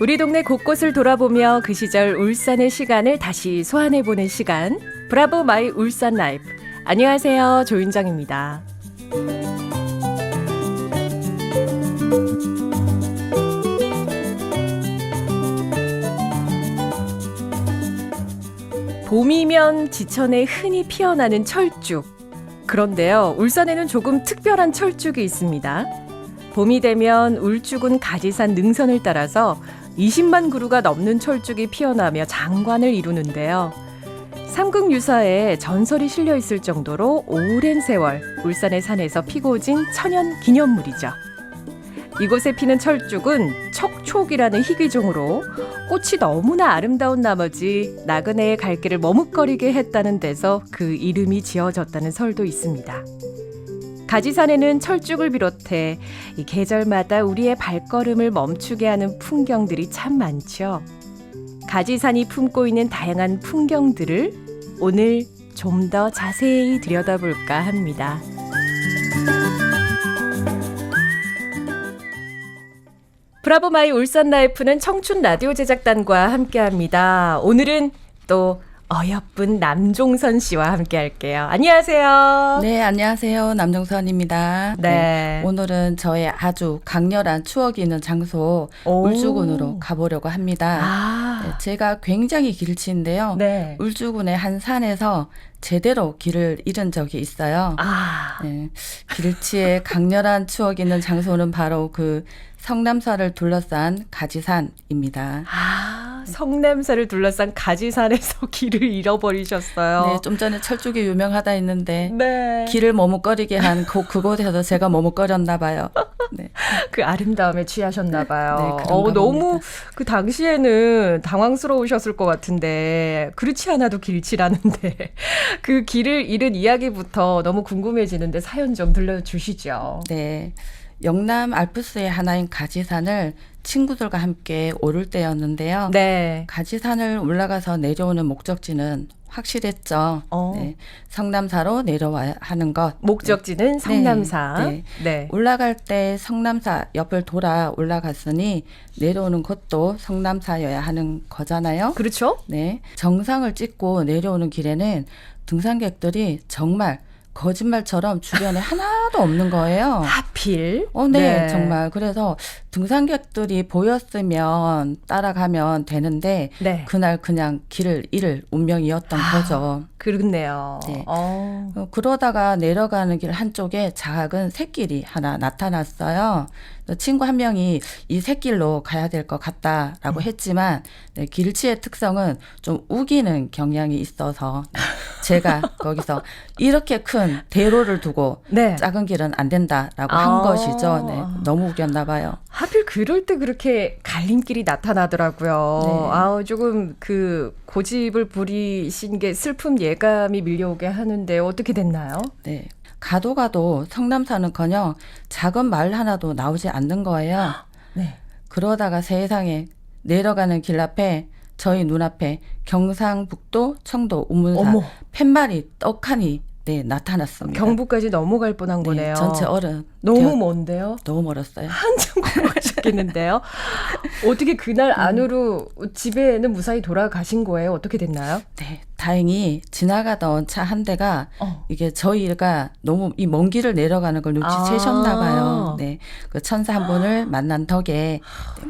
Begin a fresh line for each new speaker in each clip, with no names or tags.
우리 동네 곳곳을 돌아보며 그 시절 울산의 시간을 다시 소환해보는 시간. 브라보 마이 울산 라이프. 안녕하세요. 조윤정입니다. 봄이면 지천에 흔히 피어나는 철쭉. 그런데요, 울산에는 조금 특별한 철쭉이 있습니다. 봄이 되면 울쭉은 가지산 능선을 따라서 20만 그루가 넘는 철쭉이 피어나며 장관을 이루는데요. 삼국 유사에 전설이 실려 있을 정도로 오랜 세월 울산의 산에서 피고 진 천연 기념물이죠. 이곳에 피는 철쭉은 척촉이라는 희귀종으로 꽃이 너무나 아름다운 나머지 나그네의 갈 길을 머뭇거리게 했다는 데서 그 이름이 지어졌다는 설도 있습니다. 가지산에는 철쭉을 비롯해 이 계절마다 우리의 발걸음을 멈추게 하는 풍경들이 참 많죠. 가지산이 품고 있는 다양한 풍경들을 오늘 좀 더 자세히 들여다볼까 합니다. 브라보 마이 울산 라이프는 청춘 라디오 제작단과 함께합니다. 오늘은 또 어여쁜 남종선 씨와 함께 할게요. 안녕하세요.
네, 안녕하세요. 남정선입니다.
네.
오늘은 저의 아주 강렬한 추억이 있는 장소
오.
울주군으로 가보려고 합니다.
아,
네, 제가 굉장히 길치인데요.
네.
울주군의 한 산에서 제대로 길을 잃은 적이 있어요.
아,
네, 길치의 강렬한 추억이 있는 장소는 바로 그 성남사를 둘러싼 가지산입니다.
아, 성냄새를 둘러싼 가지산에서 길을 잃어버리셨어요.
네, 좀 전에 철쭉이 유명하다 했는데
네.
길을 머뭇거리게 한 그, 그곳에서 제가 머뭇거렸나 봐요. 네.
그 아름다움에 취하셨나 봐요.
네,
어, 너무. 그 당시에는 당황스러우셨을 것 같은데 그렇지 않아도 길치라는데 그 길을 잃은 이야기부터 너무 궁금해지는데 사연 좀 들려주시죠.
네. 영남 알프스의 하나인 가지산을 친구들과 함께 오를 때였는데요.
네.
가지산을 올라가서 내려오는 목적지는 확실했죠.
어.
네. 성남사로 내려와야 하는 것.
목적지는 성남사.
네.
네.
올라갈 때 성남사 옆을 돌아 올라갔으니 내려오는 곳도 성남사여야 하는 거잖아요.
그렇죠?
네. 정상을 찍고 내려오는 길에는 등산객들이 정말 거짓말처럼 주변에 하나도 없는 거예요.
하필.
어, 네, 정말. 그래서 등산객들이 보였으면 따라가면 되는데
네.
그날 그냥 길을 잃을 운명이었던
아.
거죠.
그렇네요.
네.
어.
어, 그러다가 내려가는 길 한쪽에 작은 샛길이 하나 나타났어요. 또 친구 한 명이 이 샛길로 가야 될것
음.
같다라고 했지만 네, 길치의 특성은 좀 우기는 경향이 있어서 제가 거기서 이렇게 큰 대로를 두고
네.
작은 길은 안 된다라고
아.
한 것이죠. 네, 너무 우겼나 봐요.
하필 그럴 때 그렇게 갈림길이 나타나더라고요.
네.
아우 조금 그 고집을 부리신 게 슬픔 예감이 밀려오게 하는데 어떻게 됐나요?
네. 가도 가도 성남사는커녕 작은 말 하나도 나오지 않는 거예요.
네.
그러다가 세상에 내려가는 길 앞에 저희 눈앞에 경상북도 청도 우문사
어머.
팻말이 떡하니 네 나타났습니다.
경부까지 넘어갈 뻔한
네,
거네요.
전체 어른
너무
되어-
먼데요?
너무 멀었어요.
한참 공부하셨겠는데요. 어떻게 그날
음.
안으로 집에는 무사히 돌아가신 거예요? 어떻게 됐나요?
네, 다행히 지나가던 차 한 대가
어.
이게 저희가 너무 이 먼 길을 내려가는 걸 눈치채셨나
아.
봐요. 네, 그 천사 한 분을 만난 덕에 네,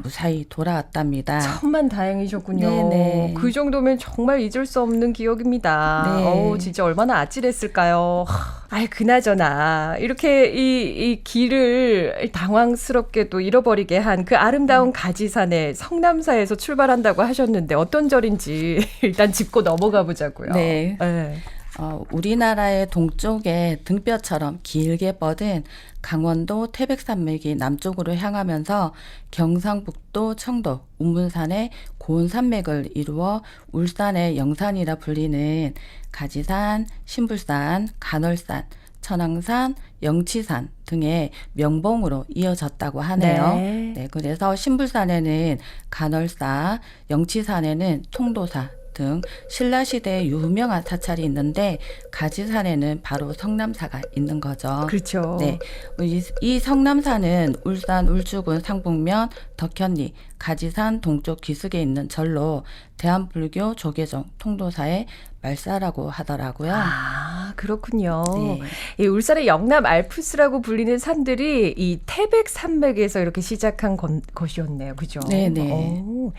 무사히 돌아왔답니다.
천만 다행이셨군요.
네네.
그 정도면 정말 잊을 수 없는 기억입니다.
네.
어우, 진짜 얼마나 아찔했을까요. 하, 아이, 그나저나, 이렇게 이, 이 길을 당황스럽게도 잃어버리게 한그
음.
아름다운 가지산에 성남사에서 출발한다고 하셨는데 어떤 절인지 일단 짚고 넘어가 보자고요.
네.
네.
어, 우리나라의 동쪽에 등뼈처럼 길게 뻗은 강원도 태백산맥이 남쪽으로 향하면서 경상북도 청도 운문산의 고운산맥을 이루어 울산의 영산이라 불리는 가지산, 신불산, 간월산, 천왕산, 영치산 등의 명봉으로 이어졌다고 하네요.
네.
네, 그래서 신불산에는 간월사, 영치산에는 통도사 등 신라 시대의 유명한 사찰이 있는데 가지산에는 바로 성남사가 있는 거죠.
그렇죠.
네, 이, 이 성남산은 울산 울주군 상북면 덕현리 가지산 동쪽 기슭에 있는 절로 대한불교 조계종 통도사의 말사라고 하더라고요.
아, 그렇군요.
네.
이 울산의 영남 알프스라고 불리는 산들이 이 태백 산맥에서 이렇게 시작한 건- 것이었네요. 그죠?
네네.
오,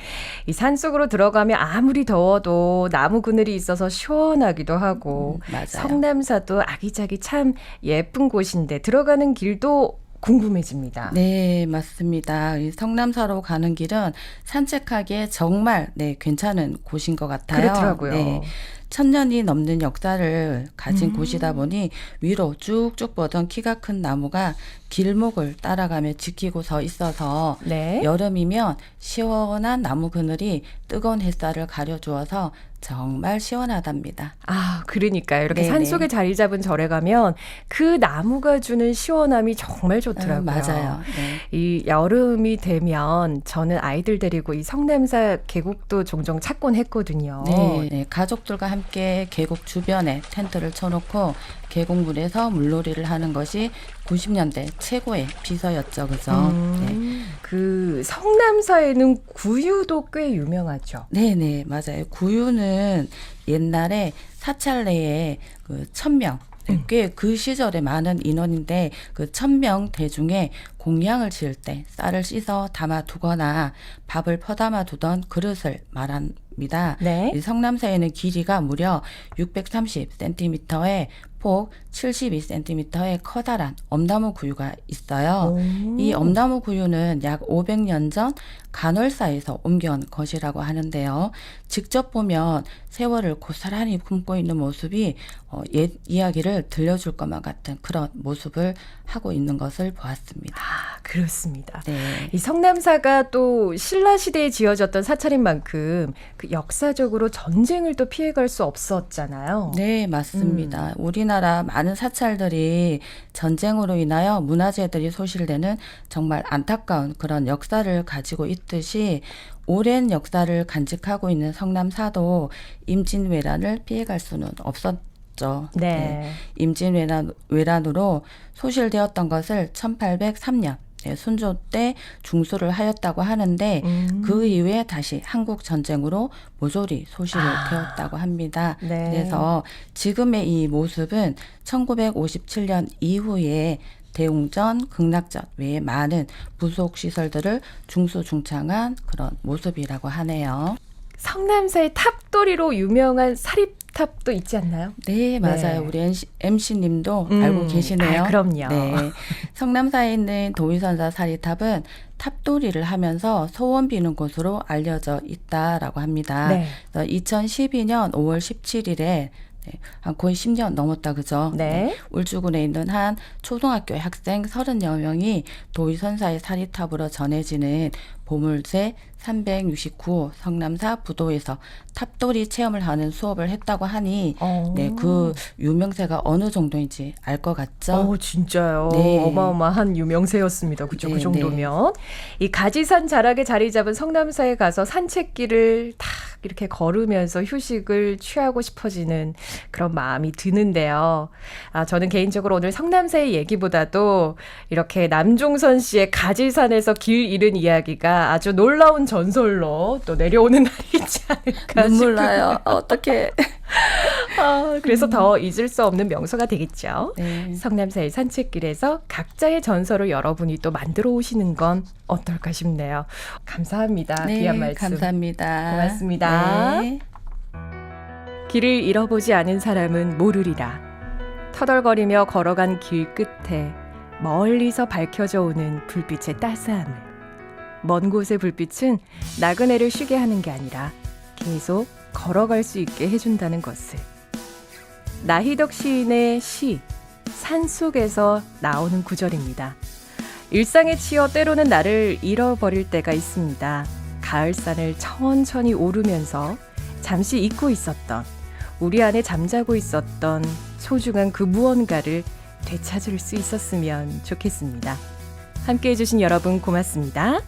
이 산속으로 들어가면 아무리 더워도 나무 그늘이 있어서 시원하기도 하고
음.
성남사도 아기자기 참 예쁜 곳인데 들어가는 길도 궁금해집니다.
네, 맞습니다. 이 성남사로 가는 길은 산책하기에 정말 네, 괜찮은 곳인 것 같아요.
그렇더라고요.
네. 천 년이 넘는 역사를 가진
음.
곳이다 보니 위로 쭉쭉 뻗은 키가 큰 나무가 길목을 따라가며 지키고 서 있어서
네.
여름이면 시원한 나무 그늘이 뜨거운 햇살을 가려주어서 정말 시원하답니다.
아, 그러니까요. 이렇게
네네.
산속에 자리 잡은 절에 가면 그 나무가 주는 시원함이 정말 좋더라고요.
음, 맞아요. 네.
이 여름이 되면 저는 아이들 데리고 이 성남사 계곡도 종종 찾곤 했거든요.
네, 네, 가족들과 함께 계곡 주변에 텐트를 쳐놓고 계곡물에서 물놀이를 하는 것이 90년대 최고의 비서였죠, 그죠? 네.
음, 그 성남사에는 구유도 꽤 유명하죠.
네, 네, 맞아요. 구유는 옛날에 사찰 내에 그 천명,
음.
꽤그 시절에 많은 인원인데 그 천명 대중에 공양을 지을 때 쌀을 씻어 담아 두거나 밥을 퍼담아 두던 그릇을 말합니다.
네.
이 성남사에는 길이가 무려 630cm에 폭 72cm의 커다란 엄나무 구유가 있어요.
오.
이 엄나무 구유는 약 500년 전 간월사에서 옮겨온 것이라고 하는데요. 직접 보면 세월을 고스란히 품고 있는 모습이 어, 옛 이야기를 들려줄 것만 같은 그런 모습을 하고 있는 것을 보았습니다.
아, 그렇습니다.
네.
이 성남사가 또 신라 시대에 지어졌던 사찰인 만큼 그 역사적으로 전쟁을 또 피해갈 수 없었잖아요.
네,
음.
맞습니다. 우리나라 많은 사찰들이 전쟁으로 인하여 문화재들이 소실되는 정말 안타까운 그런 역사를 가지고 있듯이 오랜 역사를 간직하고 있는 성남사도 임진왜란을 피해갈 수는 없었 죠.
네.
임진왜란 외란으로 소실되었던 것을 1803년 네, 순조 때 중수를 하였다고 하는데
음.
그 이후에 다시 한국 전쟁으로 모조리 소실을
아.
되었다고 합니다.
네.
그래서 지금의 이 모습은 1957년 이후에 대웅전, 극락전 외에 많은 부속 시설들을 중수중창한 그런 모습이라고 하네요.
성남사의 탑도리로 유명한 사립 탑도 있지 않나요?
네, 맞아요.
네.
우리 MC, MC님도
음,
알고 계시네요.
아, 그럼요.
네. 성남사에 있는 도의선사 사리탑은 탑도리를 하면서 소원 비는 곳으로 알려져 있다라고 합니다.
네.
그래서 2012년 5월 17일에 네, 한 거의 10년 넘었다 그죠?
네.
울주군에 있는 한 초등학교 학생 30여 명이 도의선사의 사리탑으로 전해지는 보물제 369호 성남사 부도에서 탑돌이 체험을 하는 수업을 했다고 하니
어.
네, 그 유명세가 어느 정도인지 알 것 같죠?
어, 진짜요.
네.
어마어마한 유명세였습니다. 그죠? 그
네,
정도면. 이 가지산 자락에 자리 잡은 성남사에 가서 산책길을 탁 이렇게 걸으면서 휴식을 취하고 싶어지는 그런 마음이 드는데요. 아, 저는 개인적으로 오늘 성남사의 얘기보다도 이렇게 남종선 씨의 가지산에서 길 잃은 이야기가 아주 놀라운 전설로 또 내려오는 날이 있지 않을까
눈물 나요. 어떻게?
아, 그래서 더 잊을 수 없는 명소가 되겠죠.
네.
성남사의 산책길에서 각자의 전설을 여러분이 또 만들어 오시는 건 어떨까 싶네요. 감사합니다.
네,
귀한 말씀.
감사합니다.
고맙습니다.
네.
길을 잃어보지 않은 사람은 모르리라. 터덜거리며 걸어간 길 끝에 멀리서 밝혀져 오는 불빛의 따스함을. 먼 곳의 불빛은 나그네를 쉬게 하는 게 아니라 계속 걸어갈 수 있게 해준다는 것을. 나희덕 시인의 시, 산 속에서 나오는 구절입니다. 일상에 치여 때로는 나를 잃어버릴 때가 있습니다. 가을산을 천천히 오르면서 잠시 잊고 있었던 우리 안에 잠자고 있었던 소중한 그 무언가를 되찾을 수 있었으면 좋겠습니다. 함께 해주신 여러분 고맙습니다.